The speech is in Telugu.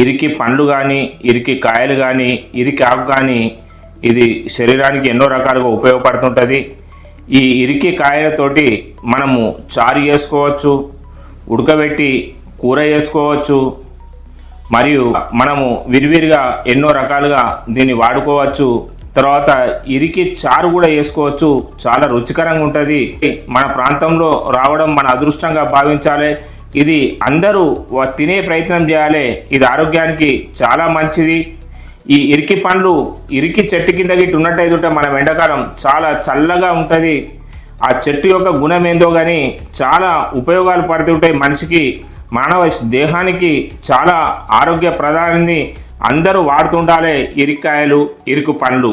ఇరికి పండ్లు కానీ ఇరికి కాయలు కానీ ఇరికి ఆకు కానీ ఇది శరీరానికి ఎన్నో రకాలుగా ఉపయోగపడుతుంటుంది. ఈ ఇరికి కాయలతోటి మనము చారు చేసుకోవచ్చు ఉడకబెట్టి కూర చేసుకోవచ్చు మరియు మనము విరివిరిగా ఎన్నో రకాలుగా దీన్ని వాడుకోవచ్చు. తర్వాత ఇరికి చారు కూడా వేసుకోవచ్చు చాలా రుచికరంగా ఉంటుంది. మన ప్రాంతంలో రావడం మన అదృష్టంగా భావించాలి. ఇది అందరూ తినే ప్రయత్నం చేయాలి. ఇది ఆరోగ్యానికి చాలా మంచిది. ఈ ఇరికి పండ్లు ఇరికి చెట్టు కింద గిట్టు ఉన్నట్టయితే ఉంటే మనం ఎండాకాలం చాలా చల్లగా ఉంటుంది. ఆ చెట్టు యొక్క గుణం ఏందో కానీ చాలా ఉపయోగాలు పడుతుంటాయి మనిషికి మానవ దేహానికి చాలా ఆరోగ్య ప్రధానాన్ని అందరూ వాడుతుండాలి ఇరికాయలు ఇరుకు పండ్లు.